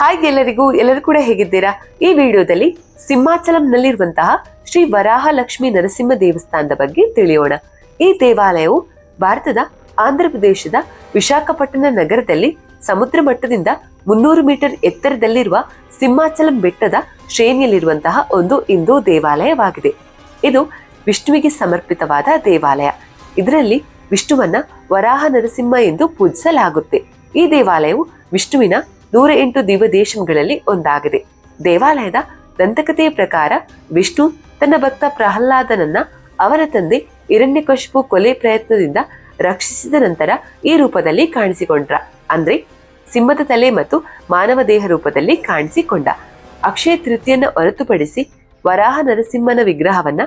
Hi ಎಲ್ಲರಿಗೂ, ಎಲ್ಲರೂ ಕೂಡ ಹೇಗಿದ್ದೀರಾ? ಈ ವಿಡಿಯೋದಲ್ಲಿ ಸಿಂಹಾಚಲಂನಲ್ಲಿರುವಂತಹ ಶ್ರೀ ವರಾಹ ಲಕ್ಷ್ಮಿ ನರಸಿಂಹ ದೇವಸ್ಥಾನದ ಬಗ್ಗೆ ತಿಳಿಯೋಣ. ಈ ದೇವಾಲಯವು ಭಾರತದ ಆಂಧ್ರ ಪ್ರದೇಶದ ವಿಶಾಖಪಟ್ಟಣ ನಗರದಲ್ಲಿ ಸಮುದ್ರ ಮಟ್ಟದಿಂದ ಮುನ್ನೂರು ಮೀಟರ್ ಎತ್ತರದಲ್ಲಿರುವ ಸಿಂಹಾಚಲಂ ಬೆಟ್ಟದ ಶ್ರೇಣಿಯಲ್ಲಿರುವಂತಹ ಒಂದು ಹಿಂದೂ ದೇವಾಲಯವಾಗಿದೆ. ಇದು ವಿಷ್ಣುವಿಗೆ ಸಮರ್ಪಿತವಾದ ದೇವಾಲಯ. ಇದರಲ್ಲಿ ವಿಷ್ಣುವನ್ನ ವರಾಹ ನರಸಿಂಹ ಎಂದು ಪೂಜಿಸಲಾಗುತ್ತೆ. ಈ ದೇವಾಲಯವು ವಿಷ್ಣುವಿನ ನೂರ ಎಂಟು ದಿವ್ಯದೇಶಗಳಲ್ಲಿ ಒಂದಾಗಿದೆ. ದೇವಾಲಯದ ದಂತಕಥೆಯ ಪ್ರಕಾರ ವಿಷ್ಣು ತನ್ನ ಭಕ್ತ ಪ್ರಹ್ಲಾದನನ್ನ ಅವರ ತಂದೆ ಹಿರಣ್ಯಕಶಿಪು ಕೊಲೆ ಪ್ರಯತ್ನದಿಂದ ರಕ್ಷಿಸಿದ ನಂತರ ಈ ರೂಪದಲ್ಲಿ ಕಾಣಿಸಿಕೊಂಡ್ರ. ಅಂದ್ರೆ ಸಿಂಹದ ತಲೆ ಮತ್ತು ಮಾನವ ದೇಹ ರೂಪದಲ್ಲಿ ಕಾಣಿಸಿಕೊಂಡ. ಅಕ್ಷಯ ತೃತೀಯನ್ನ ಹೊರತುಪಡಿಸಿ ವರಾಹ ನರಸಿಂಹನ ವಿಗ್ರಹವನ್ನ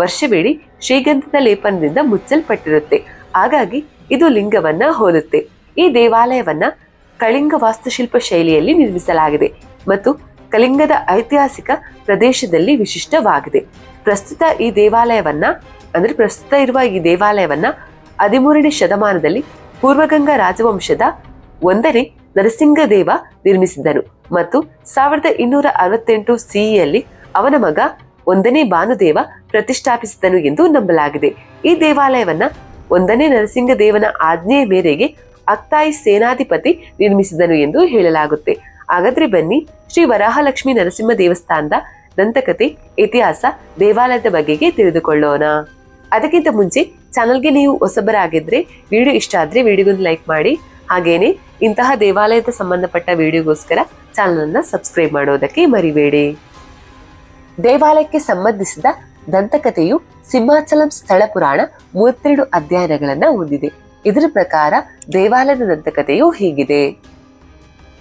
ವರ್ಷಬೇಡಿ ಶ್ರೀಗಂಧದ ಲೇಪನದಿಂದ ಮುಚ್ಚಲ್ಪಟ್ಟಿರುತ್ತೆ. ಹಾಗಾಗಿ ಇದು ಲಿಂಗವನ್ನ ಹೋಲುತ್ತೆ. ಈ ದೇವಾಲಯವನ್ನ ಕಳಿಂಗ ವಾಸ್ತುಶಿಲ್ಪ ಶೈಲಿಯಲ್ಲಿ ನಿರ್ಮಿಸಲಾಗಿದೆ ಮತ್ತು ಕಳಿಂಗದ ಐತಿಹಾಸಿಕ ಪ್ರದೇಶದಲ್ಲಿ ವಿಶಿಷ್ಟವಾಗಿದೆ. ಪ್ರಸ್ತುತ ಈ ದೇವಾಲಯವನ್ನ, ಅಂದರೆ ಪ್ರಸ್ತುತ ಇರುವ ಈ ದೇವಾಲಯವನ್ನ ಹದಿಮೂರನೇ ಶತಮಾನದಲ್ಲಿ ಪೂರ್ವಗಂಗಾ ರಾಜವಂಶದ ಒಂದನೇ ನರಸಿಂಗದೇವ ನಿರ್ಮಿಸಿದನು ಮತ್ತು ಸಾವಿರದ ಇನ್ನೂರ ಅರವತ್ತೆಂಟು ಸಿಇಯಲ್ಲಿ ಅವನ ಮಗ ಒಂದನೇ ಭಾನುದೇವ ಪ್ರತಿಷ್ಠಾಪಿಸಿದನು ಎಂದು ನಂಬಲಾಗಿದೆ. ಈ ದೇವಾಲಯವನ್ನ ಒಂದನೇ ನರಸಿಂಗದೇವನ ಆಜ್ಞೆಯ ಮೇರೆಗೆ ಅಕ್ತಾಯಿ ಸೇನಾಧಿಪತಿ ನಿರ್ಮಿಸಿದನು ಎಂದು ಹೇಳಲಾಗುತ್ತೆ. ಹಾಗಾದ್ರೆ ಬನ್ನಿ, ಶ್ರೀ ವರಾಹಲಕ್ಷ್ಮಿ ನರಸಿಂಹ ದೇವಸ್ಥಾನದ ದಂತಕತೆ ಇತಿಹಾಸ, ದೇವಾಲಯದ ಬಗೆಗೆ ತಿಳಿದುಕೊಳ್ಳೋಣ. ಅದಕ್ಕಿಂತ ಮುಂಚೆ ಚಾನಲ್ಗೆ ನೀವು ಹೊಸಬರಾಗಿದ್ರೆ ವಿಡಿಯೋ ಇಷ್ಟ ಆದ್ರೆ ವಿಡಿಯೋಗೊಂದು ಲೈಕ್ ಮಾಡಿ. ಹಾಗೇನೆ ಇಂತಹ ದೇವಾಲಯದ ಸಂಬಂಧಪಟ್ಟ ವಿಡಿಯೋಗೋಸ್ಕರ ಚಾನಲ್ ಅನ್ನ ಸಬ್ಸ್ಕ್ರೈಬ್ ಮಾಡೋದಕ್ಕೆ ಮರಿಬೇಡಿ. ದೇವಾಲಯಕ್ಕೆ ಸಂಬಂಧಿಸಿದ ದಂತಕಥೆಯು ಸಿಂಹಾಚಲಂ ಸ್ಥಳ ಪುರಾಣ ಮೂವತ್ತೆರಡು ಅಧ್ಯಯನಗಳನ್ನ ಹೊಂದಿದೆ ಇದರ ಪ್ರಕಾರ ದೇವಾಲಯದ ದಂತಕಥೆಯು ಹೀಗಿದೆ.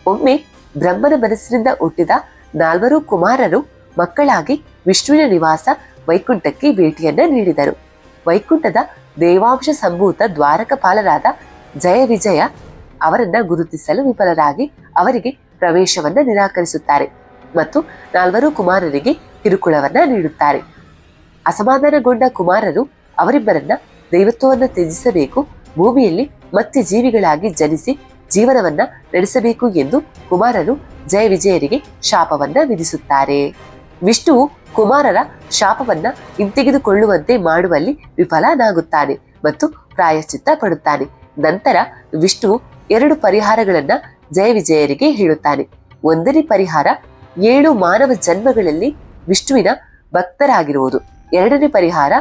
ಒಮ್ಮೆ ಬ್ರಹ್ಮನ ಮನಸ್ಸಿನಿಂದ ಹುಟ್ಟಿದ ನಾಲ್ವರು ಕುಮಾರರು ಮಕ್ಕಳಾಗಿ ವಿಷ್ಣುವಿನ ನಿವಾಸ ವೈಕುಂಠಕ್ಕೆ ಭೇಟಿಯನ್ನ ನೀಡಿದರು. ವೈಕುಂಠದ ದೇವಾಂಶ ಸಂಭೂತ ದ್ವಾರಕಪಾಲರಾದ ಜಯ ವಿಜಯ ಅವರನ್ನ ಗುರುತಿಸಲು ವಿಫಲರಾಗಿ ಅವರಿಗೆ ಪ್ರವೇಶವನ್ನ ನಿರಾಕರಿಸುತ್ತಾರೆ ಮತ್ತು ನಾಲ್ವರು ಕುಮಾರರಿಗೆ ಕಿರುಕುಳವನ್ನ ನೀಡುತ್ತಾರೆ. ಅಸಮಾಧಾನಗೊಂಡ ಕುಮಾರರು ಅವರಿಬ್ಬರನ್ನ ದೈವತ್ವವನ್ನು ತ್ಯಜಿಸಬೇಕು ಭೂಮಿಯಲ್ಲಿ ಮತ್ತೆ ಜೀವಿಗಳಾಗಿ ಜನಿಸಿ ಜೀವನವನ್ನ ನಡೆಸಬೇಕು ಎಂದು ಕುಮಾರರು ಜಯ ವಿಜಯರಿಗೆ ಶಾಪವನ್ನ ವಿಧಿಸುತ್ತಾರೆ. ವಿಷ್ಣುವು ಕುಮಾರರ ಶಾಪವನ್ನ ಹಿಂತೆಗೆದುಕೊಳ್ಳುವಂತೆ ಮಾಡುವಲ್ಲಿ ವಿಫಲನಾಗುತ್ತಾನೆ ಮತ್ತು ಪ್ರಾಯಶ್ಚಿತ್ತ ಪಡುತ್ತಾನೆ. ನಂತರ ವಿಷ್ಣು ಎರಡು ಪರಿಹಾರಗಳನ್ನ ಜಯ ವಿಜಯರಿಗೆ ಹೇಳುತ್ತಾನೆ. ಒಂದನೇ ಪರಿಹಾರ, ಏಳು ಮಾನವ ಜನ್ಮಗಳಲ್ಲಿ ವಿಷ್ಣುವಿನ ಭಕ್ತರಾಗಿರುವುದು. ಎರಡನೇ ಪರಿಹಾರ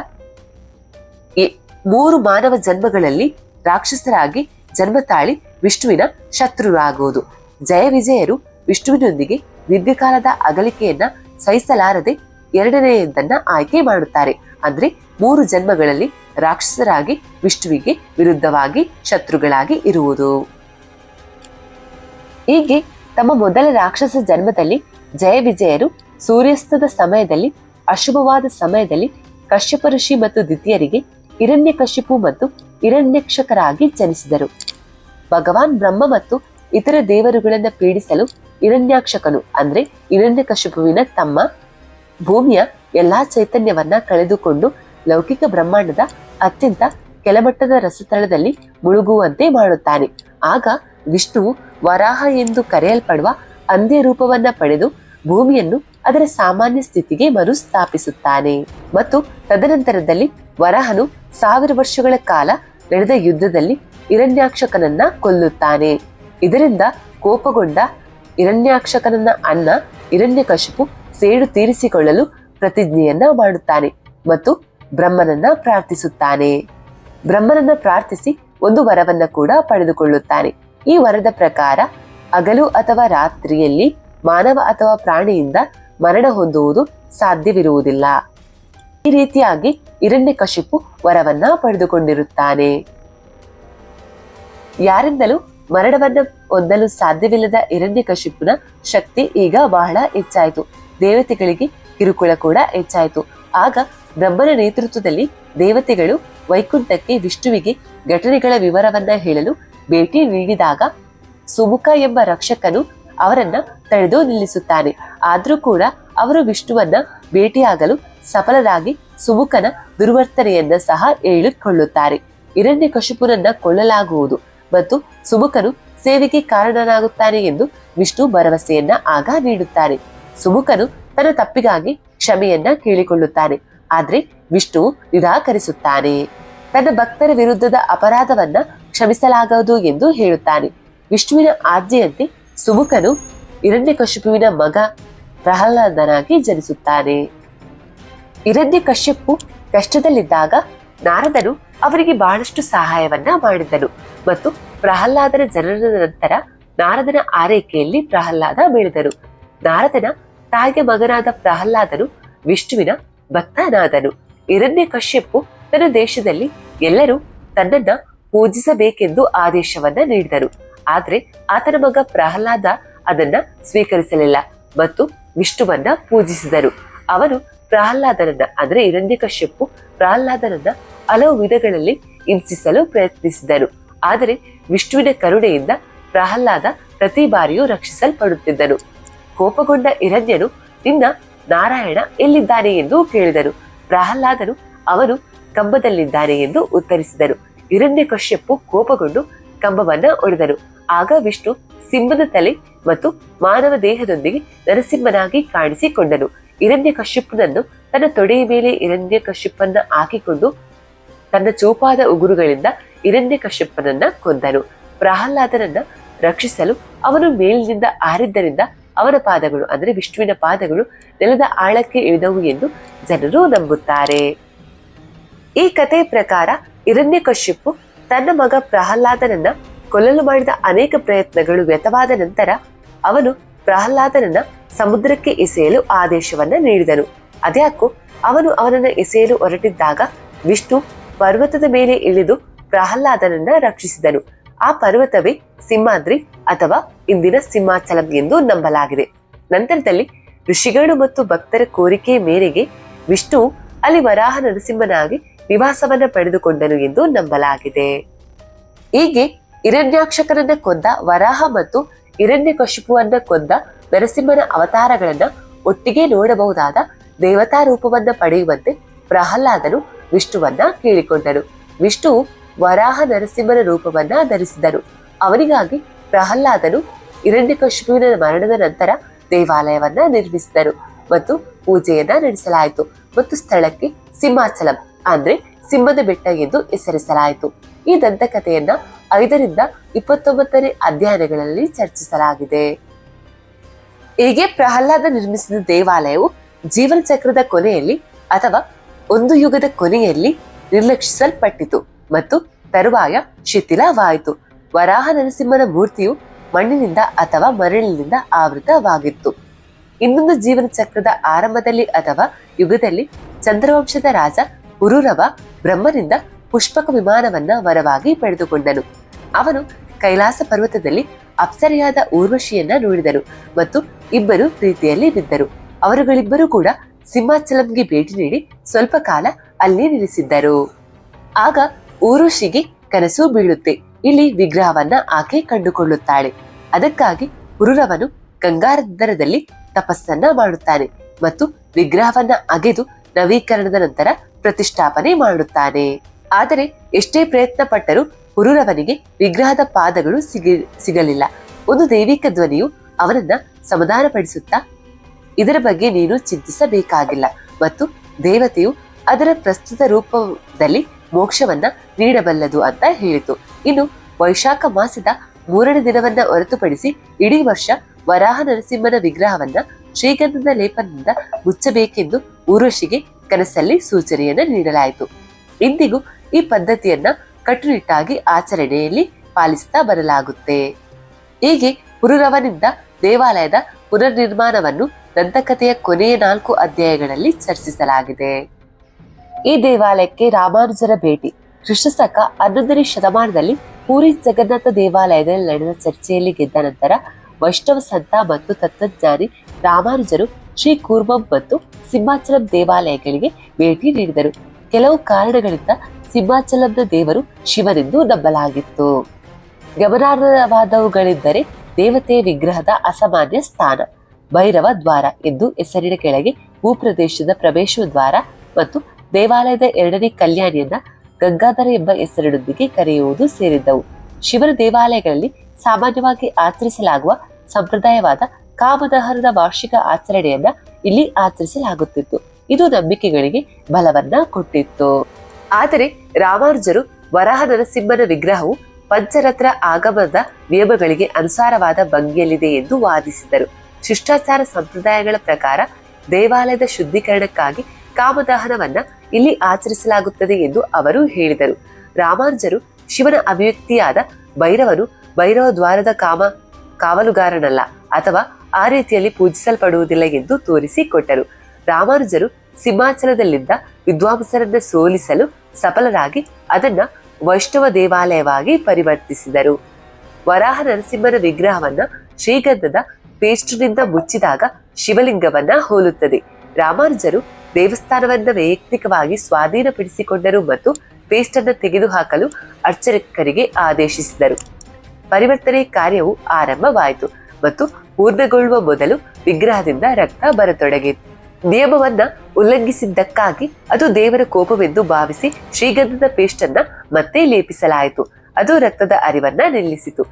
ಮೂರು ಮಾನವ ಜನ್ಮಗಳಲ್ಲಿ ರಾಕ್ಷಸರಾಗಿ ಜನ್ಮ ತಾಳಿ ವಿಷ್ಣುವಿನ ಶತ್ರುರಾಗುವುದು ಜಯ ವಿಜಯರು ವಿಷ್ಣುವಿನೊಂದಿಗೆ ದೀರ್ಘಕಾಲದ ಅಗಲಿಕೆಯನ್ನ ಸಹಿಸಲಾರದೆ ಎರಡನೆಯದನ್ನ ಆಯ್ಕೆ ಮಾಡುತ್ತಾರೆ. ಅಂದ್ರೆ ಮೂರು ಜನ್ಮಗಳಲ್ಲಿ ರಾಕ್ಷಸರಾಗಿ ವಿಷ್ಣುವಿಗೆ ವಿರುದ್ಧವಾಗಿ ಶತ್ರುಗಳಾಗಿ ಇರುವುದು. ಹೀಗೆ ತಮ್ಮ ಮೊದಲ ರಾಕ್ಷಸ ಜನ್ಮದಲ್ಲಿ ಜಯ ವಿಜಯರು ಸೂರ್ಯಾಸ್ತದ ಸಮಯದಲ್ಲಿ ಅಶುಭವಾದ ಸಮಯದಲ್ಲಿ ಕಶ್ಯಪ ಋಷಿ ಮತ್ತು ದ್ವಿತೀಯರಿಗೆ ಹಿರಣ್ಯಕಶಿಪು ಮತ್ತು ಹಿರಣ್ಯಕ್ಷಕರಾಗಿ ಜನಿಸಿದರು. ಭಗವಾನ್ ಬ್ರಹ್ಮ ಮತ್ತು ಇತರ ದೇವರುಗಳನ್ನ ಪೀಡಿಸಲು ಹಿರಣ್ಯಾಕ್ಷಕನು, ಅಂದ್ರೆ ಹಿರಣ್ಯಕಶಿಪುವಿನ ತಮ್ಮ ಭೂಮಿಯ ಎಲ್ಲಾ ಚೈತನ್ಯವನ್ನ ಕಳೆದುಕೊಂಡು ಲೌಕಿಕ ಬ್ರಹ್ಮಾಂಡದ ಅತ್ಯಂತ ಕೆಳಮಟ್ಟದ ರಸತಳದಲ್ಲಿ ಮುಳುಗುವಂತೆ ಮಾಡುತ್ತಾನೆ. ಆಗ ವಿಷ್ಣುವು ವರಾಹ ಎಂದು ಕರೆಯಲ್ಪಡುವ ಅಂದ್ಯ ರೂಪವನ್ನ ಪಡೆದು ಭೂಮಿಯನ್ನು ಅದರ ಸಾಮಾನ್ಯ ಸ್ಥಿತಿಗೆ ಮರುಸ್ಥಾಪಿಸುತ್ತಾನೆ. ಮತ್ತು ತದನಂತರದಲ್ಲಿ ವರಹನು ಸಾವಿರ ವರ್ಷಗಳ ಕಾಲ ನಡೆದ ಯುದ್ಧದಲ್ಲಿ ಇರಣ್ಯಾಕ್ಷಕನನ್ನ ಕೊಲ್ಲುತ್ತಾನೆ. ಇದರಿಂದ ಕೋಪಗೊಂಡ ಹಿರಣ್ಯಾಕ್ಷಕನನ್ನ ಅಣ್ಣ ಹಿರಣ್ಯಕಶಿಪು ಸೇಡು ತೀರಿಸಿಕೊಳ್ಳಲು ಪ್ರತಿಜ್ಞೆಯನ್ನ ಮಾಡುತ್ತಾನೆ ಮತ್ತು ಬ್ರಹ್ಮನನ್ನ ಪ್ರಾರ್ಥಿಸುತ್ತಾನೆ. ಬ್ರಹ್ಮನನ್ನ ಪ್ರಾರ್ಥಿಸಿ ಒಂದು ವರವನ್ನ ಕೂಡ ಪಡೆದುಕೊಳ್ಳುತ್ತಾನೆ. ಈ ವರದ ಪ್ರಕಾರ ಹಗಲು ಅಥವಾ ರಾತ್ರಿಯಲ್ಲಿ ಮಾನವ ಅಥವಾ ಪ್ರಾಣಿಯಿಂದ ಮರಣ ಹೊಂದುವುದು ಸಾಧ್ಯವಿರುವುದಿಲ್ಲ. ಈ ರೀತಿಯಾಗಿ ಹಿರಣ್ಯಕಶಿಪು ವರವನ್ನ ಪಡೆದುಕೊಂಡಿರುತ್ತಾನೆ. ಯಾರಿಂದಲೂ ಮರಣವನ್ನ ಹೊಂದಲು ಸಾಧ್ಯವಿಲ್ಲದ ಹಿರಣ್ಯಕಶಿಪುನ ಶಕ್ತಿ ಈಗ ಬಹಳ ಹೆಚ್ಚಾಯಿತು. ದೇವತೆಗಳಿಗೆ ಕಿರುಕುಳ ಕೂಡ ಹೆಚ್ಚಾಯಿತು. ಆಗ ಬ್ರಹ್ಮನ ನೇತೃತ್ವದಲ್ಲಿ ದೇವತೆಗಳು ವೈಕುಂಠಕ್ಕೆ ವಿಷ್ಣುವಿಗೆ ಘಟನೆಗಳ ವಿವರವನ್ನ ಹೇಳಲು ಭೇಟಿ ನೀಡಿದಾಗ ಸುಮುಖ ಎಂಬ ರಕ್ಷಕನು ಅವರನ್ನ ತಡೆದು ನಿಲ್ಲಿಸುತ್ತಾನೆ. ಆದ್ರೂ ಕೂಡ ಅವರು ವಿಷ್ಣುವನ್ನ ಭೇಟಿಯಾಗಲು ಸಫಲರಾಗಿ ಸುಮುಖನ ದುರ್ವರ್ತನೆಯನ್ನ ಸಹ ಹೇಳಿಕೊಳ್ಳುತ್ತಾರೆ. ಹಿರಣ್ಯಕಶಿಪುನನ್ನ ಕೊಳ್ಳಲಾಗುವುದು ಮತ್ತು ಸುಮುಖನು ಸೇವೆಗೆ ಕಾರಣನಾಗುತ್ತಾನೆ ಎಂದು ವಿಷ್ಣು ಭರವಸೆಯನ್ನ ಆಗ ನೀಡುತ್ತಾನೆ. ಸುಮುಖನು ತನ್ನ ತಪ್ಪಿಗಾಗಿ ಕ್ಷಮೆಯನ್ನ ಕೇಳಿಕೊಳ್ಳುತ್ತಾನೆ. ಆದ್ರೆ ವಿಷ್ಣು ನಿರಾಕರಿಸುತ್ತಾನೆ. ತನ್ನ ಭಕ್ತರ ವಿರುದ್ಧದ ಅಪರಾಧವನ್ನ ಕ್ಷಮಿಸಲಾಗದು ಎಂದು ಹೇಳುತ್ತಾನೆ. ವಿಷ್ಣುವಿನ ಆಜ್ಞೆಯಂತೆ ಸುಮುಖನು ಹಿರಣ್ಯಕಶಿಪುವಿನ ಮಗ ಪ್ರಹ್ಲಾದನಾಗಿ ಜನಿಸುತ್ತಾನೆ. ಹಿರಣ್ಯಕಶ್ಯಪು ಕಷ್ಟದಲ್ಲಿದ್ದಾಗ ನಾರದನು ಅವರಿಗೆ ಬಹಳಷ್ಟು ಸಹಾಯವನ್ನ ಮಾಡಿದನು ಮತ್ತು ಪ್ರಹ್ಲಾದನ ಜನನದ ನಂತರ ನಾರದನ ಆರೈಕೆಯಲ್ಲಿ ಪ್ರಹ್ಲಾದ ಬೆಳೆದನು ನಾರದನ ತಾಯಿಗೆ ಮಗನಾದ ಪ್ರಹ್ಲಾದನು ವಿಷ್ಣುವಿನ ಭಕ್ತನಾದನು. ಹಿರಣ್ಯ ಕಶ್ಯಪು ತನ್ನ ದೇಶದಲ್ಲಿ ಎಲ್ಲರೂ ತನ್ನನ್ನ ಪೂಜಿಸಬೇಕೆಂದು ಆದೇಶವನ್ನ ನೀಡಿದರು. ಆದ್ರೆ ಆತನ ಮಗ ಪ್ರಹ್ಲಾದ ಅದನ್ನ ಸ್ವೀಕರಿಸಲಿಲ್ಲ ಮತ್ತು ವಿಷ್ಣುವನ್ನ ಪೂಜಿಸಿದರು. ಅವನು ಪ್ರಹ್ಲಾದನನ್ನ, ಅಂದ್ರೆ ಹಿರಣ್ಯಕಶ್ಯಪು ಪ್ರಹ್ಲಾದನನ್ನ ಹಲವು ವಿಧಗಳಲ್ಲಿ ಹಿಂಸಿಸಲು ಪ್ರಯತ್ನಿಸಿದರು. ಆದರೆ ವಿಷ್ಣುವಿನ ಕರುಣೆಯಿಂದ ಪ್ರಹ್ಲಾದ ಪ್ರತಿ ಬಾರಿಯೂ ರಕ್ಷಿಸಲ್ಪಡುತ್ತಿದ್ದನು. ಕೋಪಗೊಂಡ ಹಿರಣ್ಯನು, ನಿನ್ನ ನಾರಾಯಣ ಎಲ್ಲಿದ್ದಾನೆ? ಎಂದು ಕೇಳಿದರು. ಪ್ರಹ್ಲಾದನು, ಅವನು ಕಂಬದಲ್ಲಿದ್ದಾನೆ? ಎಂದು ಉತ್ತರಿಸಿದನು ಹಿರಣ್ಯಕಶ್ಯಪು ಕೋಪಗೊಂಡು ಕಂಬವನ್ನ ಒಡೆದನು ಆಗ ವಿಷ್ಣು ಸಿಂಹದ ತಲೆ ಮತ್ತು ಮಾನವ ದೇಹದೊಂದಿಗೆ ನರಸಿಂಹನಾಗಿ ಕಾಣಿಸಿಕೊಂಡನು. ಹಿರಣ್ಯಕಶ್ಯಪನನ್ನು ತನ್ನ ತೊಡೆಯ ಮೇಲೆ ಹಿರಣ್ಯಕಶ್ಯಪನ್ನ ಹಾಕಿಕೊಂಡು ತನ್ನ ಚೂಪಾದ ಉಗುರುಗಳಿಂದ ಹಿರಣ್ಯಕಶ್ಯಪನನ್ನ ಕೊಂದನು. ಪ್ರಹ್ಲಾದನನ್ನ ರಕ್ಷಿಸಲು ಅವನು ಮೇಲಿನಿಂದ ಆರಿದ್ದರಿಂದ ಅವನ ಪಾದಗಳು, ಅಂದರೆ ವಿಷ್ಣುವಿನ ಪಾದಗಳು ನೆಲದ ಆಳಕ್ಕೆ ಇಳಿದವು ಎಂದು ಜನರು ನಂಬುತ್ತಾರೆ. ಈ ಕಥೆಯ ಪ್ರಕಾರ ಹಿರಣ್ಯಕಶ್ಯಪು ತನ್ನ ಮಗ ಪ್ರಹ್ಲಾದನನ್ನ ಕೊಲ್ಲಲು ಮಾಡಿದ ಅನೇಕ ಪ್ರಯತ್ನಗಳು ವ್ಯತವಾದ ನಂತರ ಅವನು ಪ್ರಹ್ಲಾದನನ್ನ ಸಮುದ್ರಕ್ಕೆ ಎಸೆಯಲು ಆದೇಶವನ್ನ ನೀಡಿದನು. ಅದ್ಯಾಕೋ ಅವನು ಅವನನ್ನ ಎಸೆಯಲು ಹೊರಟಿದ್ದಾಗ ವಿಷ್ಣು ಪರ್ವತದ ಮೇಲೆ ಇಳಿದು ಪ್ರಹ್ಲಾದನನ್ನ ರಕ್ಷಿಸಿದನು. ಆ ಪರ್ವತವೇ ಸಿಂಹಾದ್ರಿ ಅಥವಾ ಇಂದಿನ ಸಿಂಹಾಚಲಂ ಎಂದು ನಂಬಲಾಗಿದೆ. ನಂತರದಲ್ಲಿ ಋಷಿಗಳು ಮತ್ತು ಭಕ್ತರ ಕೋರಿಕೆ ಮೇರೆಗೆ ವಿಷ್ಣು ಅಲ್ಲಿ ವರಾಹ ನರಸಿಂಹನಾಗಿ ನಿವಾಸವನ್ನ ಪಡೆದುಕೊಂಡನು ಎಂದು ನಂಬಲಾಗಿದೆ. ಹೀಗೆ ಹಿರಣ್ಯಾಕ್ಷಕರನ್ನ ಕೊಂದ ವರಾಹ ಮತ್ತು ಹಿರಣ್ಯಕಶಿಪುವನ್ನ ಕೊಂದ ನರಸಿಂಹನ ಅವತಾರಗಳನ್ನ ಒಟ್ಟಿಗೆ ನೋಡಬಹುದಾದ ದೇವತಾ ರೂಪವನ್ನ ಪಡೆಯುವಂತೆ ಪ್ರಹ್ಲಾದನು ವಿಷ್ಣುವನ್ನ ಕೇಳಿಕೊಂಡನು. ವಿಷ್ಣು ವರಾಹ ನರಸಿಂಹನ ರೂಪವನ್ನ ಧರಿಸಿದನು. ಅವನಿಗಾಗಿ ಪ್ರಹ್ಲಾದನು ಹಿರಣ್ಯಕಶಿಪುವಿನ ಮರಣದ ನಂತರ ದೇವಾಲಯವನ್ನ ನಿರ್ಮಿಸಿದರು ಮತ್ತು ಪೂಜೆಯನ್ನ ನಡೆಸಲಾಯಿತು ಮತ್ತು ಸ್ಥಳಕ್ಕೆ ಸಿಂಹಾಚಲಂ ಅಂದ್ರೆ ಸಿಂಹದ ಬೆಟ್ಟ ಎಂದು ಹೆಸರಿಸಲಾಯಿತು. ಈ ದಂತಕಥೆಯನ್ನ ಐದರಿಂದ ಇಪ್ಪತ್ತೊಂಬತ್ತನೇ ಅಧ್ಯಯನಗಳಲ್ಲಿ ಚರ್ಚಿಸಲಾಗಿದೆ. ಹೀಗೆ ಪ್ರಹ್ಲಾದ ನಿರ್ಮಿಸಿದ ದೇವಾಲಯವು ಜೀವನ ಚಕ್ರದ ಕೊನೆಯಲ್ಲಿ ಅಥವಾ ಒಂದು ಯುಗದ ಕೊನೆಯಲ್ಲಿ ನಿರ್ಲಕ್ಷಿಸಲ್ಪಟ್ಟಿತು ಮತ್ತು ತರುವಾಯ ಶಿಥಿಲವಾಯಿತು. ವರಾಹ ನರಸಿಂಹನ ಮೂರ್ತಿಯು ಮಣ್ಣಿನಿಂದ ಅಥವಾ ಮರಳಿನಿಂದ ಆವೃತವಾಗಿತ್ತು. ಇನ್ನೊಂದು ಜೀವನ ಚಕ್ರದ ಆರಂಭದಲ್ಲಿ ಅಥವಾ ಯುಗದಲ್ಲಿ ಚಂದ್ರವಂಶದ ರಾಜ ಉರುರವ ಬ್ರಹ್ಮನಿಂದ ಪುಷ್ಪಕ ವಿಮಾನವನ್ನ ವರವಾಗಿ ಪಡೆದುಕೊಂಡನು. ಅವನು ಕೈಲಾಸ ಪರ್ವತದಲ್ಲಿ ಅಪ್ಸರೆಯಾದ ಊರ್ವಶಿಯನ್ನ ನೋಡಿದರು ಮತ್ತು ಇಬ್ಬರು ಪ್ರೀತಿಯಲ್ಲಿ ಬಿದ್ದರು. ಅವರುಗಳಿಬ್ಬರೂ ಕೂಡ ಸಿಂಹಾಚಲಂಗೆ ಭೇಟಿ ನೀಡಿ ಸ್ವಲ್ಪ ಕಾಲ ಅಲ್ಲಿ ನಿಲ್ಲಿಸಿದ್ದರು. ಆಗ ಊರ್ವಶಿಗೆ ಕನಸು ಬೀಳುತ್ತೆ. ಇಲ್ಲಿ ವಿಗ್ರಹವನ್ನ ಆಕೆ ಕಂಡುಕೊಳ್ಳುತ್ತಾಳೆ. ಅದಕ್ಕಾಗಿ ಪುರುರವನು ಗಂಗಾರದರದಲ್ಲಿ ತಪಸ್ಸನ್ನ ಮಾಡುತ್ತಾನೆ ಮತ್ತು ವಿಗ್ರಹವನ್ನ ಅಗೆದು ನವೀಕರಣದ ನಂತರ ಪ್ರತಿಷ್ಠಾಪನೆ ಮಾಡುತ್ತಾನೆ. ಆದರೆ ಎಷ್ಟೇ ಪ್ರಯತ್ನ ಪಟ್ಟರೂ ಹುರುರವನಿಗೆ ವಿಗ್ರಹದ ಪಾದಗಳು ಸಿಗಿ, ಸಿಗಲಿಲ್ಲ. ಒಂದು ದೈವಿಕ ಧ್ವನಿಯು ಅವನನ್ನ ಸಮಾಧಾನಪಡಿಸುತ್ತಾ, ಇದರ ಬಗ್ಗೆ ನೀನು ಚಿಂತಿಸಬೇಕಾಗಿಲ್ಲ ಮತ್ತು ದೇವತೆಯು ಅದರ ಪ್ರಸ್ತುತ ರೂಪದಲ್ಲಿ ಮೋಕ್ಷವನ್ನ ನೀಡಬಲ್ಲದು ಅಂತ ಹೇಳಿತು. ಇನ್ನು ವೈಶಾಖ ಮಾಸದ ಮೂರನೇ ದಿನವನ್ನ ಹೊರತುಪಡಿಸಿ ಇಡೀ ವರ್ಷ ವರಾಹ ನರಸಿಂಹನ ವಿಗ್ರಹವನ್ನ ಶ್ರೀಗಂಧದ ಲೇಪನದಿಂದ ಮುಚ್ಚಬೇಕೆಂದು ಊರ್ವಶಿಗೆ ಕನಸಲ್ಲಿ ಸೂಚನೆಯನ್ನು ನೀಡಲಾಯಿತು. ಇಂದಿಗೂ ಈ ಪದ್ಧತಿಯನ್ನ ಕಟ್ಟುನಿಟ್ಟಾಗಿ ಆಚರಣೆಯಲ್ಲಿ ಪಾಲಿಸ್ತಾ ಬರಲಾಗುತ್ತೆ. ಹೀಗೆ ಗುರುರವನಿಂದ ದೇವಾಲಯದ ಪುನರ್ನಿರ್ಮಾಣವನ್ನು ದಂತಕಥೆಯ ಕೊನೆಯ ನಾಲ್ಕು ಅಧ್ಯಾಯಗಳಲ್ಲಿ ಚರ್ಚಿಸಲಾಗಿದೆ. ಈ ದೇವಾಲಯಕ್ಕೆ ರಾಮಾನುಜರ ಭೇಟಿ. ಕೃಷ್ಣಸಕ ಹನ್ನೊಂದನೇ ಶತಮಾನದಲ್ಲಿ ಪೂರಿ ಜಗನ್ನಾಥ ದೇವಾಲಯದಲ್ಲಿ ನಡೆದ ಚರ್ಚೆಯಲ್ಲಿ ಗೆದ್ದ ನಂತರ ವೈಷ್ಣವ ಸಂತ ಮತ್ತು ತತ್ವಜ್ಞಾನಿ ರಾಮಾನುಜರು ಶ್ರೀ ಕೂರ್ಮಂ ಮತ್ತು ಸಿಂಹಾಚಲಂ ದೇವಾಲಯಗಳಿಗೆ ಭೇಟಿ ನೀಡಿದರು. ಕೆಲವು ಕಾರಣಗಳಿಂದ ಸಿಂಹಾಚಲಂನ ದೇವರು ಶಿವನೆಂದು ನಂಬಲಾಗಿತ್ತು. ಗಮನಾರ್ಹವಾದವುಗಳೆಂದರೆ ದೇವತೆ ವಿಗ್ರಹದ ಅಸಾಮಾನ್ಯ ಸ್ಥಾನ, ಭೈರವ ದ್ವಾರ ಎಂದು ಹೆಸರಿನ ಕೆಳಗೆ ಭೂಪ್ರದೇಶದ ಪ್ರವೇಶ ದ್ವಾರ ಮತ್ತು ದೇವಾಲಯದ ಎರಡನೇ ಕಲ್ಯಾಣಿಯನ್ನ ಗಂಗಾಧರ ಎಂಬ ಹೆಸರಿನೊಂದಿಗೆ ಕರೆಯುವುದು ಸೇರಿದ್ದವು. ಶಿವನ ದೇವಾಲಯಗಳಲ್ಲಿ ಸಾಮಾನ್ಯವಾಗಿ ಆಚರಿಸಲಾಗುವ ಸಂಪ್ರದಾಯವಾದ ಕಾಮದಹರದ ವಾರ್ಷಿಕ ಆಚರಣೆಯನ್ನ ಇಲ್ಲಿ ಆಚರಿಸಲಾಗುತ್ತಿತ್ತು. ಇದು ನಂಬಿಕೆಗಳಿಗೆ ಬಲವನ್ನ ಕೊಟ್ಟಿತ್ತು. ಆದರೆ ರಾಮಾನುಜರು ವರಾಹ ನರಸಿಂಹನ ವಿಗ್ರಹವು ಪಂಚರತ್ನ ಆಗಮದ ನಿಯಮಗಳಿಗೆ ಅನುಸಾರವಾದ ಭಂಗಿಯಲ್ಲಿದೆ ಎಂದು ವಾದಿಸಿದರು. ಶಿಷ್ಟಾಚಾರ ಸಂಪ್ರದಾಯಗಳ ಪ್ರಕಾರ ದೇವಾಲಯದ ಶುದ್ಧೀಕರಣಕ್ಕಾಗಿ ಕಾಮದಹನವನ್ನ ಇಲ್ಲಿ ಆಚರಿಸಲಾಗುತ್ತದೆ ಎಂದು ಅವರು ಹೇಳಿದರು. ರಾಮಾನುಜರು ಶಿವನ ಅಭಿವ್ಯಕ್ತಿಯಾದ ಭೈರವನು ಭೈರವ ದ್ವಾರದ ಕಾಮ, ಕಾವಲುಗಾರನಲ್ಲ ಅಥವಾ ಆ ರೀತಿಯಲ್ಲಿ ಪೂಜಿಸಲ್ಪಡುವುದಿಲ್ಲ ಎಂದು ತೋರಿಸಿಕೊಟ್ಟರು ರಾಮಾನುಜರು ಸಿಂಹಾಚಲದಲ್ಲಿದ್ದ ವಿದ್ವಾಂಸರನ್ನ ಸೋಲಿಸಲು ಸಫಲರಾಗಿ ಅದನ್ನ ವೈಷ್ಣವ ದೇವಾಲಯವಾಗಿ ಪರಿವರ್ತಿಸಿದರು. ವರಾಹ ನರಸಿಂಹನ ವಿಗ್ರಹವನ್ನ ಶ್ರೀಗಂಧದ ಪೇಸ್ಟ್ನಿಂದ ಮುಚ್ಚಿದಾಗ ಶಿವಲಿಂಗವನ್ನ ಹೋಲುತ್ತದೆ. ರಾಮಾನುಜರು ದೇವಸ್ಥಾನವನ್ನ ವೈಯಕ್ತಿಕವಾಗಿ ಸ್ವಾಧೀನಪಡಿಸಿಕೊಂಡರು ಮತ್ತು ಪೇಸ್ಟ್ ಅನ್ನು ತೆಗೆದುಹಾಕಲು ಅರ್ಚಕರಿಗೆ ಆದೇಶಿಸಿದರು. ಪರಿವರ್ತನೆ ಕಾರ್ಯವು ಆರಂಭವಾಯಿತು ಮತ್ತು ಪೂರ್ಣಗೊಳ್ಳುವ ಮೊದಲು ವಿಗ್ರಹದಿಂದ ರಕ್ತ ಬರತೊಡಗಿತು ನಿಯಮವನ್ನ ಉಲ್ಲಂಘಿಸಿದ್ದಕ್ಕಾಗಿ ಅದು ದೇವರ ಕೋಪವೆಂದು ಭಾವಿಸಿ ಶ್ರೀಗಂಧದ ಪೇಸ್ಟ್ ಅನ್ನ ಮತ್ತೆ ಲೇಪಿಸಲಾಯಿತು. ಅದು ರಕ್ತದ ಅರಿವನ್ನ ನಿಲ್ಲಿಸಿತು.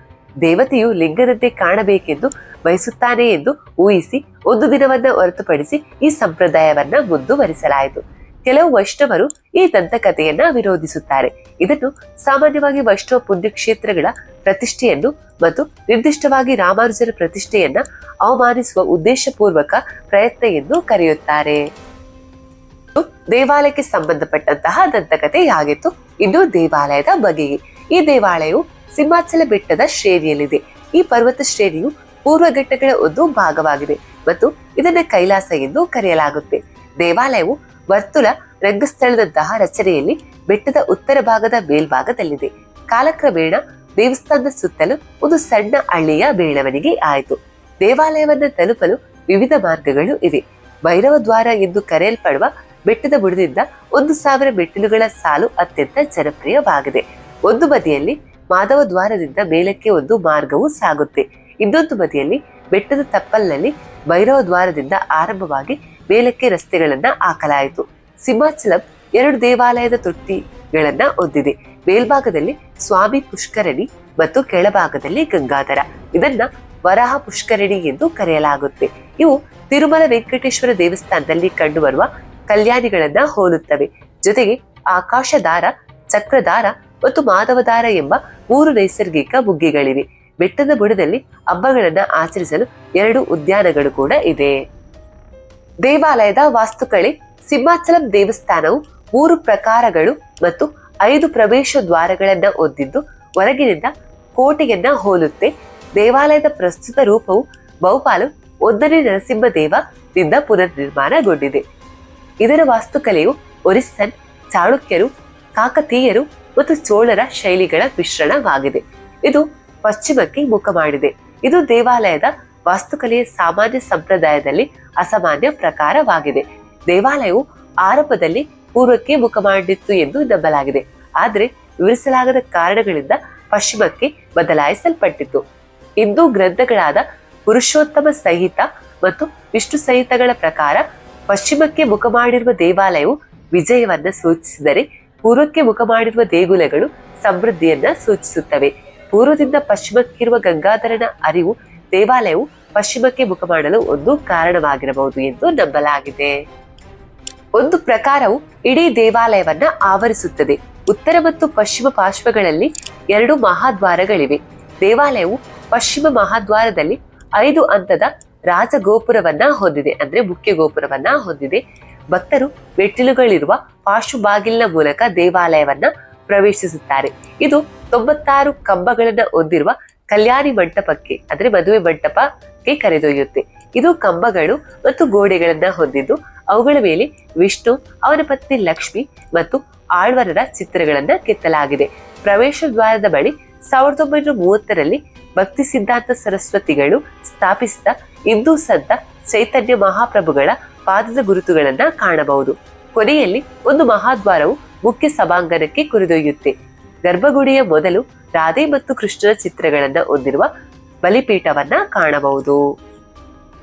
ದೇವತೆಯು ಲಿಂಗದಂತೆ ಕಾಣಬೇಕೆಂದು ಬಯಸುತ್ತಾನೆ ಎಂದು ಊಹಿಸಿ ಒಂದು ದಿನವನ್ನ ಹೊರತುಪಡಿಸಿ ಈ ಸಂಪ್ರದಾಯವನ್ನ ಮುಂದುವರಿಸಲಾಯಿತು. ಕೆಲವು ವೈಷ್ಣವರು ಈ ದಂತಕಥೆಯನ್ನ ವಿರೋಧಿಸುತ್ತಾರೆ. ಇದನ್ನು ಸಾಮಾನ್ಯವಾಗಿ ವೈಷ್ಣವ ಪುಣ್ಯಕ್ಷೇತ್ರಗಳ ಪ್ರತಿಷ್ಠೆಯನ್ನು ಮತ್ತು ನಿರ್ದಿಷ್ಟವಾಗಿ ರಾಮಾನುಜರ ಪ್ರತಿಷ್ಠೆಯನ್ನ ಅವಮಾನಿಸುವ ಉದ್ದೇಶಪೂರ್ವಕ ಪ್ರಯತ್ನ ಎಂದು ಕರೆಯುತ್ತಾರೆ. ದೇವಾಲಯಕ್ಕೆ ಸಂಬಂಧಪಟ್ಟಂತಹ ದಂತಕಥೆ ಆಗಿತ್ತು ಇನ್ನು ದೇವಾಲಯದ ಬಗೆಗೆ ಈ ದೇವಾಲಯವು ಸಿಂಹಾಚಲ ಬೆಟ್ಟದ ಶ್ರೇಣಿಯಲ್ಲಿದೆ. ಈ ಪರ್ವತ ಶ್ರೇಣಿಯು ಪೂರ್ವ ಘಟ್ಟಗಳ ಒಂದು ಭಾಗವಾಗಿದೆ ಮತ್ತು ಇದನ್ನ ಕೈಲಾಸ ಎಂದು ಕರೆಯಲಾಗುತ್ತೆ. ದೇವಾಲಯವು ವರ್ತುಲ ರಂಗಸ್ಥಳದಂತಹ ರಚನೆಯಲ್ಲಿ ಬೆಟ್ಟದ ಉತ್ತರ ಭಾಗದ ಮೇಲ್ಭಾಗದಲ್ಲಿದೆ. ಕಾಲಕ್ರಮೇಣ ದೇವಸ್ಥಾನದ ಸುತ್ತಲೂ ಒಂದು ಸಣ್ಣ ಹಳ್ಳಿಯ ಬೆಳವಣಿಗೆ ಆಯಿತು. ದೇವಾಲಯವನ್ನು ತಲುಪಲು ವಿವಿಧ ಮಾರ್ಗಗಳು ಇವೆ. ಭೈರವ ದ್ವಾರ ಎಂದು ಕರೆಯಲ್ಪಡುವ ಬೆಟ್ಟದ ಬುಡದಿಂದ ಒಂದು ಸಾವಿರ ಮೆಟ್ಟಿಲುಗಳ ಸಾಲು ಅತ್ಯಂತ ಜನಪ್ರಿಯವಾಗಿದೆ. ಒಂದು ಬದಿಯಲ್ಲಿ ಮಾಧವ ದ್ವಾರದಿಂದ ಮೇಲಕ್ಕೆ ಒಂದು ಮಾರ್ಗವು ಸಾಗುತ್ತೆ. ಇನ್ನೊಂದು ಬದಿಯಲ್ಲಿ ಬೆಟ್ಟದ ತಪ್ಪಲಿನಲ್ಲಿ ಭೈರವ ದ್ವಾರದಿಂದ ಆರಂಭವಾಗಿ ಮೇಲಕ್ಕೆ ರಸ್ತೆಗಳನ್ನ ಹಾಕಲಾಯಿತು. ಸಿಂಹಾಚಲಂ ಎರಡು ದೇವಾಲಯದ ತೊಟ್ಟಿಗಳನ್ನ ಹೊಂದಿದೆ. ಮೇಲ್ಭಾಗದಲ್ಲಿ ಸ್ವಾಮಿ ಪುಷ್ಕರಣಿ ಮತ್ತು ಕೆಳಭಾಗದಲ್ಲಿ ಗಂಗಾಧರ. ಇದನ್ನ ವರಾಹ ಪುಷ್ಕರಣಿ ಎಂದು ಕರೆಯಲಾಗುತ್ತೆ. ಇವು ತಿರುಮಲ ವೆಂಕಟೇಶ್ವರ ದೇವಸ್ಥಾನದಲ್ಲಿ ಕಂಡುಬರುವ ಕಲ್ಯಾಣಿಗಳನ್ನ ಹೋಲುತ್ತವೆ. ಜೊತೆಗೆ ಆಕಾಶಧಾರ ಚಕ್ರದಾರ ಮತ್ತು ಮಾಧವದಾರ ಎಂಬ ಮೂರು ನೈಸರ್ಗಿಕ ಬುಗ್ಗೆಗಳಿವೆ ಬೆಟ್ಟದ ಬುಡದಲ್ಲಿ ಹಬ್ಬಗಳನ್ನ ಆಚರಿಸಲು ಎರಡು ಉದ್ಯಾನಗಳು ಕೂಡ ಇದೆ. ದೇವಾಲಯದ ವಾಸ್ತುಕಲೆ, ಸಿಂಹಾಚಲಂ ದೇವಸ್ಥಾನವು ಮೂರು ಪ್ರಕಾರಗಳು ಮತ್ತು ಐದು ಪ್ರವೇಶ ದ್ವಾರಗಳನ್ನ ಹೊಂದಿದ್ದು, ಹೊರಗಿನಿಂದ ಕೋಟೆಯನ್ನ ಹೋಲುತ್ತೆ. ದೇವಾಲಯದ ಪ್ರಸ್ತುತ ರೂಪವು ಬಹುಪಾಲು ಒಂದನೇ ನರಸಿಂಹದೇವದಿಂದ ಪುನರ್ನಿರ್ಮಾಣಗೊಂಡಿದೆ. ಇದರ ವಾಸ್ತುಕಲೆಯು ಒರಿಸ್ಸನ್, ಚಾಳುಕ್ಯರು, ಕಾಕತೀಯರು ಮತ್ತು ಚೋಳರ ಶೈಲಿಗಳ ಮಿಶ್ರಣವಾಗಿದೆ. ಇದು ಪಶ್ಚಿಮಕ್ಕೆ ಮುಖ ಮಾಡಿದೆ. ಇದು ದೇವಾಲಯದ ವಾಸ್ತುಕಲೆಯ ಸಾಮಾನ್ಯ ಸಂಪ್ರದಾಯದಲ್ಲಿ ಅಸಾಮಾನ್ಯ ಪ್ರಕಾರವಾಗಿದೆ. ದೇವಾಲಯವು ಆರಂಭದಲ್ಲಿ ಪೂರ್ವಕ್ಕೆ ಮುಖ ಮಾಡಿತ್ತು ಎಂದು ನಂಬಲಾಗಿದೆ. ಆದರೆ ವಿವರಿಸಲಾಗದ ಕಾರಣಗಳಿಂದ ಪಶ್ಚಿಮಕ್ಕೆ ಬದಲಾಯಿಸಲ್ಪಟ್ಟಿತು ಹಿಂದೂ ಗ್ರಂಥಗಳಾದ ಪುರುಷೋತ್ತಮ ಸಹಿತ ಮತ್ತು ವಿಷ್ಣು ಸಹಿತಗಳ ಪ್ರಕಾರ ಪಶ್ಚಿಮಕ್ಕೆ ಮುಖ ಮಾಡಿರುವ ದೇವಾಲಯವು ವಿಜಯವನ್ನ ಸೂಚಿಸಿದರೆ ಪೂರ್ವಕ್ಕೆ ಮುಖ ಮಾಡಿರುವ ದೇಗುಲಗಳು ಸಮೃದ್ಧಿಯನ್ನ ಸೂಚಿಸುತ್ತವೆ. ಪೂರ್ವದಿಂದ ಪಶ್ಚಿಮಕ್ಕಿರುವ ಗಂಗಾಧರನ ಅರಿವು ದೇವಾಲಯವು ಪಶ್ಚಿಮಕ್ಕೆ ಮುಖ ಮಾಡಲು ಒಂದು ಕಾರಣವಾಗಿರಬಹುದು ಎಂದು ನಂಬಲಾಗಿದೆ. ಒಂದು ಪ್ರಕಾರವು ಇಡೀ ದೇವಾಲಯವನ್ನ ಆವರಿಸುತ್ತದೆ. ಉತ್ತರ ಮತ್ತು ಪಶ್ಚಿಮ ಪಾರ್ಶ್ವಗಳಲ್ಲಿ ಎರಡು ಮಹಾದ್ವಾರಗಳಿವೆ. ದೇವಾಲಯವು ಪಶ್ಚಿಮ ಮಹಾದ್ವಾರದಲ್ಲಿ ಐದು ಹಂತದ ರಾಜಗೋಪುರವನ್ನ ಹೊಂದಿದೆ. ಅಂದ್ರೆ ಮುಖ್ಯ ಗೋಪುರವನ್ನ ಹೊಂದಿದೆ. ಭಕ್ತರು ಮೆಟ್ಟಿಲುಗಳಿರುವ ಪಾರ್ಶ್ವ ಬಾಗಿಲಿನ ಮೂಲಕ ದೇವಾಲಯವನ್ನ ಪ್ರವೇಶಿಸುತ್ತಾರೆ. ಇದು ತೊಂಬತ್ತಾರು ಕಂಬಗಳನ್ನ ಹೊಂದಿರುವ ಕಲ್ಯಾಣಿ ಮಂಟಪಕ್ಕೆ, ಅಂದ್ರೆ ಮದುವೆ ಮಂಟಪಕ್ಕೆ ಕರೆದೊಯ್ಯುತ್ತೆ. ಇದು ಕಂಬಗಳು ಮತ್ತು ಗೋಡೆಗಳನ್ನ ಹೊಂದಿದ್ದು, ಅವುಗಳ ಮೇಲೆ ವಿಷ್ಣು, ಅವನ ಪತ್ನಿ ಲಕ್ಷ್ಮಿ ಮತ್ತು ಆಳ್ವರರ ಚಿತ್ರಗಳನ್ನ ಕೆತ್ತಲಾಗಿದೆ. ಪ್ರವೇಶ ದ್ವಾರದ ಬಳಿ ಸಾವಿರದ ಒಂಬೈನೂರ ಮೂವತ್ತರಲ್ಲಿ ಭಕ್ತಿ ಸಿದ್ಧಾಂತ ಸರಸ್ವತಿಗಳು ಸ್ಥಾಪಿಸಿದ ಹಿಂದೂ ಸಂತ ಚೈತನ್ಯ ಮಹಾಪ್ರಭುಗಳ ಪಾದದ ಗುರುತುಗಳನ್ನ ಕಾಣಬಹುದು. ಕೊನೆಯಲ್ಲಿ ಒಂದು ಮಹಾದ್ವಾರವು ಮುಖ್ಯ ಸಭಾಂಗಣಕ್ಕೆ ಕುರಿದೊಯ್ಯುತ್ತೆ. ಗರ್ಭಗುಡಿಯ ಮೊದಲು ರಾಧೆ ಮತ್ತು ಕೃಷ್ಣನ ಚಿತ್ರಗಳನ್ನ ಹೊಂದಿರುವ ಬಲಿಪೀಠವನ್ನ ಕಾಣಬಹುದು.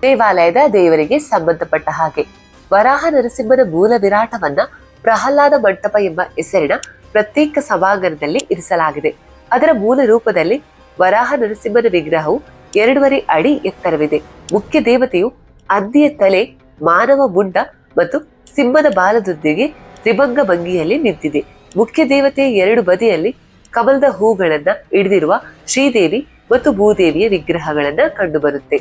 ದೇವಾಲಯದ ದೇವರಿಗೆ ಸಂಬಂಧಪಟ್ಟ ಹಾಗೆ ವರಾಹ ನರಸಿಂಹನ ಮೂಲ ವಿರಾಟವನ್ನ ಪ್ರಹ್ಲಾದ ಮಂಟಪ ಎಂಬ ಹೆಸರಿನ ಪ್ರತ್ಯೇಕ ಸಭಾಂಗಣದಲ್ಲಿ ಇರಿಸಲಾಗಿದೆ. ಅದರ ಮೂಲ ರೂಪದಲ್ಲಿ ವರಾಹ ನರಸಿಂಹನ ವಿಗ್ರಹವು ಎರಡೂವರೆ ಅಡಿ ಎತ್ತರವಿದೆ. ಮುಖ್ಯ ದೇವತೆಯು ಅಂದಿಯ ತಲೆ, ಮಾನವ ಮುಂಡ ಮತ್ತು ಸಿಂಹದ ಬಾಲದೊಂದಿಗೆ ತ್ರಿಭಂಗ ಭಂಗಿಯಲ್ಲಿ ನಿಂತಿದೆ. ಮುಖ್ಯ ದೇವತೆಯ ಎರಡು ಬದಿಯಲ್ಲಿ ಕಮಲದ ಹೂಗಳನ್ನ ಹಿಡಿದಿರುವ ಶ್ರೀದೇವಿ ಮತ್ತು ಭೂದೇವಿಯ ವಿಗ್ರಹಗಳನ್ನ ಕಂಡುಬರುತ್ತೆ.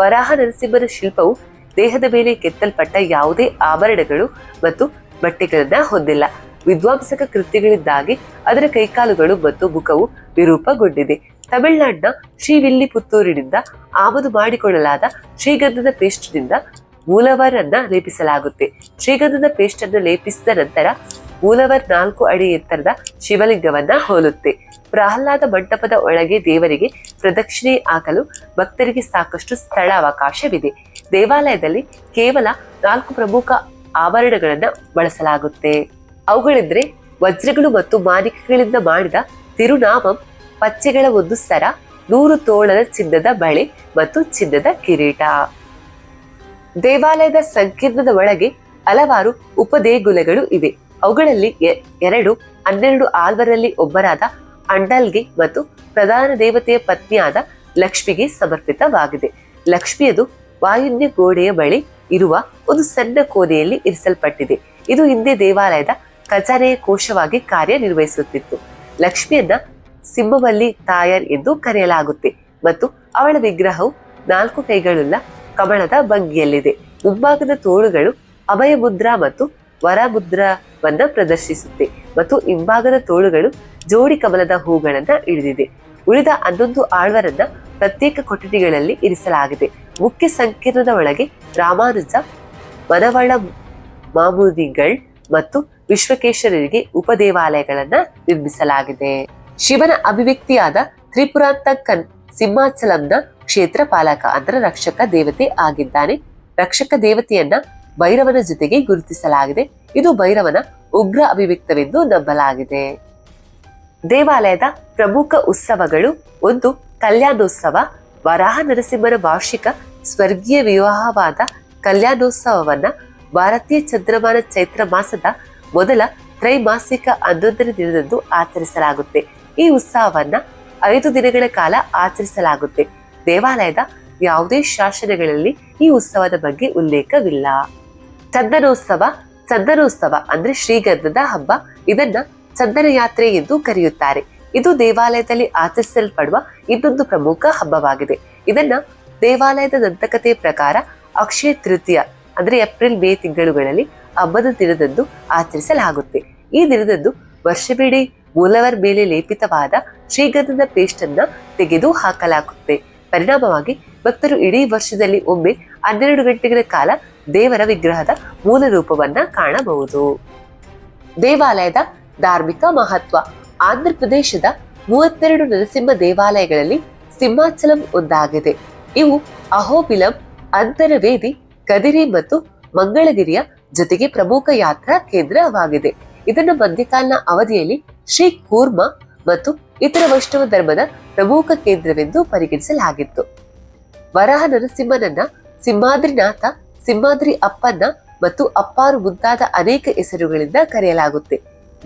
ವರಾಹ ನರಸಿಂಹನ ಶಿಲ್ಪವು ದೇಹದ ಮೇಲೆ ಕೆತ್ತಲ್ಪಟ್ಟ ಯಾವುದೇ ಆಭರಣಗಳು ಮತ್ತು ಬಟ್ಟೆಗಳನ್ನ ಹೊಂದಿಲ್ಲ. ವಿದ್ವಾಂಸಕ ಕೃತ್ಯಗಳಿಂದಾಗಿ ಅದರ ಕೈಕಾಲುಗಳು ಮತ್ತು ಮುಖವು ವಿರೂಪಗೊಂಡಿದೆ. ತಮಿಳುನಾಡಿನ ಶ್ರೀವಿಲ್ಲಿಪುತ್ತೂರಿನಿಂದ ಆಮದು ಮಾಡಿಕೊಳ್ಳಲಾದ ಶ್ರೀಗಂಧದ ಪೇಸ್ಟ್ನಿಂದ ಮೂಲವರನ್ನ ಲೇಪಿಸಲಾಗುತ್ತೆ. ಶ್ರೀಗಂಧದ ಪೇಸ್ಟ್ ಅನ್ನು ಲೇಪಿಸಿದ ನಂತರ ಮೂಲವರ್ ನಾಲ್ಕು ಅಡಿ ಎತ್ತರದ ಶಿವಲಿಂಗವನ್ನ ಹೋಲುತ್ತೆ. ಪ್ರಹ್ಲಾದ ಮಂಟಪದ ಒಳಗೆ ದೇವರಿಗೆ ಪ್ರದಕ್ಷಿಣೆ ಹಾಕಲು ಭಕ್ತರಿಗೆ ಸಾಕಷ್ಟು ಸ್ಥಳ ಅವಕಾಶವಿದೆ ದೇವಾಲಯದಲ್ಲಿ ಕೇವಲ ನಾಲ್ಕು ಪ್ರಮುಖ ಆಭರಣಗಳನ್ನ ಬಳಸಲಾಗುತ್ತೆ. ಅವುಗಳೆಂದ್ರೆ ವಜ್ರಗಳು ಮತ್ತು ಮಾಣಿಕ್ಯಗಳಿಂದ ಮಾಡಿದ ತಿರುನಾಮಂ, ಪಚ್ಚೆಗಳ ಒಂದು ಸರ, ನೂರು ತೋಳದ ಚಿನ್ನದ ಬಳೆ ಮತ್ತು ಚಿನ್ನದ ಕಿರೀಟ. ದೇವಾಲಯದ ಸಂಕೀರ್ಣದ ಒಳಗೆ ಹಲವಾರು ಉಪದೇಗುಲಗಳು ಇವೆ. ಅವುಗಳಲ್ಲಿ ಎರಡು, ಹನ್ನೆರಡು ಆಲ್ವರಲ್ಲಿ ಒಬ್ಬರಾದ ಅಂಡಲ್ಗೆ ಮತ್ತು ಪ್ರಧಾನ ದೇವತೆಯ ಪತ್ನಿಯಾದ ಲಕ್ಷ್ಮಿಗೆ ಸಮರ್ಪಿತವಾಗಿದೆ. ಲಕ್ಷ್ಮಿಯದು ವಾಯುನ್ಯ ಗೋಡೆಯ ಬಳಿ ಇರುವ ಒಂದು ಸಣ್ಣ ಕೋಣೆಯಲ್ಲಿ ಇರಿಸಲ್ಪಟ್ಟಿದೆ. ಇದು ಹಿಂದೆ ದೇವಾಲಯದ ಖಜಾನೆಯ ಕೋಶವಾಗಿ ಕಾರ್ಯನಿರ್ವಹಿಸುತ್ತಿತ್ತು. ಲಕ್ಷ್ಮಿಯನ್ನ ಸಿಂಹವಲ್ಲಿ ತಾಯರ್ ಎಂದು ಕರೆಯಲಾಗುತ್ತೆ ಮತ್ತು ಅವಳ ವಿಗ್ರಹವು ನಾಲ್ಕು ಕೈಗಳುಳ್ಳ ಕಮಳದ ಭಂಗಿಯಲ್ಲಿದೆ. ಮುಂಭಾಗದ ತೋಳುಗಳು ಅಭಯ ಮುದ್ರಾ ಮತ್ತು ವರ ಮುದ್ರವನ್ನ ಪ್ರದರ್ಶಿಸುತ್ತೆ. ಮತ್ತು ಹಿಂಭಾಗದ ತೋಳುಗಳು ಜೋಡಿ ಕಮಲದ ಹೂಗಳನ್ನ ಹಿಡಿದಿದೆ ಉಳಿದ ಹನ್ನೊಂದು ಆಳ್ವರನ್ನ ಪ್ರತ್ಯೇಕ ಕೊಠಡಿಗಳಲ್ಲಿ ಇರಿಸಲಾಗಿದೆ. ಮುಖ್ಯ ಸಂಕೀರ್ಣದ ಒಳಗೆ ರಾಮಾನುಜ, ಮನವಳ ಮಾಮೂದಿಗಳ್ ಮತ್ತು ವಿಶ್ವಕೇಶ್ವರರಿಗೆ ಉಪದೇವಾಲಯಗಳನ್ನ ನಿರ್ಮಿಸಲಾಗಿದೆ. ಶಿವನ ಅಭಿವ್ಯಕ್ತಿಯಾದ ತ್ರಿಪುರಾಂತಕನ್ ಸಿಂಹಾಚಲಂನ ಕ್ಷೇತ್ರ ಪಾಲಕ ಅಂದ್ರೆ ರಕ್ಷಕ ದೇವತೆ ಆಗಿದ್ದಾನೆ. ರಕ್ಷಕ ದೇವತೆಯನ್ನ ಭೈರವನ ಜೊತೆಗೆ ಗುರುತಿಸಲಾಗಿದೆ. ಇದು ಭೈರವನ ಉಗ್ರ ಅಭಿವ್ಯಕ್ತವೆಂದು ನಂಬಲಾಗಿದೆ. ದೇವಾಲಯದ ಪ್ರಮುಖ ಉತ್ಸವಗಳು ಒಂದು ಕಲ್ಯಾಣೋತ್ಸವ, ವರಾಹ ನರಸಿಂಹನ ವಾರ್ಷಿಕ ಸ್ವರ್ಗೀಯ ವಿವಾಹವಾದ ಕಲ್ಯಾಣೋತ್ಸವವನ್ನ ಭಾರತೀಯ ಚಂದ್ರಮಾನ ಚೈತ್ರ ಮಾಸದ ಮೊದಲ ತ್ರೈಮಾಸಿಕ ಹನ್ನೊಂದನೇ ದಿನದಂದು ಆಚರಿಸಲಾಗುತ್ತೆ. ಈ ಉತ್ಸವವನ್ನ ಐದು ದಿನಗಳ ಕಾಲ ಆಚರಿಸಲಾಗುತ್ತೆ. ದೇವಾಲಯದ ಯಾವುದೇ ಶಾಸನಗಳಲ್ಲಿ ಈ ಉತ್ಸವದ ಬಗ್ಗೆ ಉಲ್ಲೇಖವಿಲ್ಲ. ಚಂದನೋತ್ಸವ ಚಂದನೋತ್ಸವ ಅಂದ್ರೆ ಶ್ರೀಗಂಧದ ಹಬ್ಬ. ಇದನ್ನ ಚಂದನ ಯಾತ್ರೆ ಎಂದು ಕರೆಯುತ್ತಾರೆ. ಇದು ದೇವಾಲಯದಲ್ಲಿ ಆಚರಿಸಲ್ಪಡುವ ಇನ್ನೊಂದು ಪ್ರಮುಖ ಹಬ್ಬವಾಗಿದೆ. ಇದನ್ನ ದೇವಾಲಯದ ದಂತಕಥೆಯ ಪ್ರಕಾರ ಅಕ್ಷಯ ತೃತೀಯ ಅಂದ್ರೆ ಏಪ್ರಿಲ್ ಮೇ ತಿಂಗಳುಗಳಲ್ಲಿ ಹಬ್ಬದ ದಿನದಂದು ಆಚರಿಸಲಾಗುತ್ತೆ. ಈ ದಿನದಂದು ವರ್ಷವಿಡೀ ಮೂಲವರ್ ಮೇಲೆ ಲೇಪಿತವಾದ ಶ್ರೀಗಂಧದ ಪೇಸ್ಟ್ ಅನ್ನ ತೆಗೆದು ಹಾಕಲಾಗುತ್ತೆ. ಪರಿಣಾಮವಾಗಿ ಭಕ್ತರು ಇಡೀ ವರ್ಷದಲ್ಲಿ ಒಮ್ಮೆ ಹನ್ನೆರಡು ಗಂಟೆಗಳ ಕಾಲ ದೇವರ ವಿಗ್ರಹದ ಮೂಲ ರೂಪವನ್ನ ಕಾಣಬಹುದು. ದೇವಾಲಯದ ಧಾರ್ಮಿಕ ಮಹತ್ವ. ಆಂಧ್ರ ಪ್ರದೇಶದ ಮೂವತ್ತೆರಡು ನರಸಿಂಹ ದೇವಾಲಯಗಳಲ್ಲಿ ಸಿಂಹಾಚಲಂ ಒಂದಾಗಿದೆ. ಇವು ಅಹೋಬಿಲಂ, ಅಂತರವೇದಿ, ಕದಿರಿ ಮತ್ತು ಮಂಗಳಗಿರಿಯ ಜೊತೆಗೆ ಪ್ರಮುಖ ಯಾತ್ರಾ ಕೇಂದ್ರವಾಗಿದೆ. ಇದನ್ನು ಮಧ್ಯಕಾಲನ ಅವಧಿಯಲ್ಲಿ ಶ್ರೀ ಕೂರ್ಮ ಮತ್ತು ಇತರ ವೈಷ್ಣವ ಧರ್ಮದ ಪ್ರಮುಖ ಕೇಂದ್ರವೆಂದು ಪರಿಗಣಿಸಲಾಗಿತ್ತು. ವರಹ ನರಸಿಂಹನನ್ನ ಸಿಂಹಾದ್ರಿನಾಥ ಸಿಂಹಾದ್ರಿ ಅಪ್ಪನ್ನ ಮತ್ತು ಅಪ್ಪಾರು ಮುಂತಾದ ಅನೇಕ ಹೆಸರುಗಳಿಂದ ಕರೆಯಲಾಗುತ್ತೆ.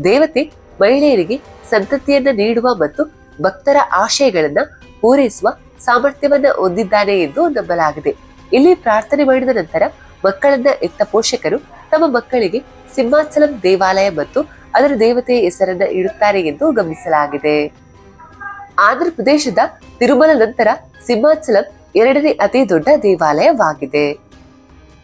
ದೇವತೆ ಮಹಿಳೆಯರಿಗೆ ಸಂತತಿಯನ್ನ ನೀಡುವ ಮತ್ತು ಭಕ್ತರ ಆಶಯಗಳನ್ನ ಪೂರೈಸುವ ಸಾಮರ್ಥ್ಯವನ್ನ ಹೊಂದಿದ್ದಾನೆ ಎಂದು ನಂಬಲಾಗಿದೆ. ಇಲ್ಲಿ ಪ್ರಾರ್ಥನೆ ಮಾಡಿದ ನಂತರ ಮಕ್ಕಳನ್ನ ಎತ್ತ ಪೋಷಕರು ತಮ್ಮ ಮಕ್ಕಳಿಗೆ ಸಿಂಹಾಚಲಂ ದೇವಾಲಯ ಮತ್ತು ಅದರ ದೇವತೆಯ ಹೆಸರನ್ನ ಇಡುತ್ತಾರೆ ಎಂದು ಗಮನಿಸಲಾಗಿದೆ. ಆಂಧ್ರ ಪ್ರದೇಶದ ತಿರುಮಲ ನಂತರ ಸಿಂಹಾಚಲಂ ಎರಡನೇ ಅತಿ ದೊಡ್ಡ ದೇವಾಲಯವಾಗಿದೆ.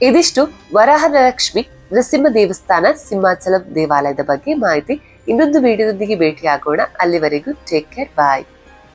ಇದಿಷ್ಟು ವರಾಹಲಕ್ಷ್ಮಿ ನರಸಿಂಹ ದೇವಸ್ಥಾನ ಸಿಂಹಾಚಲಂ ದೇವಾಲಯದ ಬಗ್ಗೆ ಮಾಹಿತಿ. ಇನ್ನೊಂದು ವಿಡಿಯೋದೊಂದಿಗೆ ಭೇಟಿಯಾಗೋಣ. ಅಲ್ಲಿವರೆಗೂ ಟೇಕ್ ಕೇರ್ ಬಾಯ್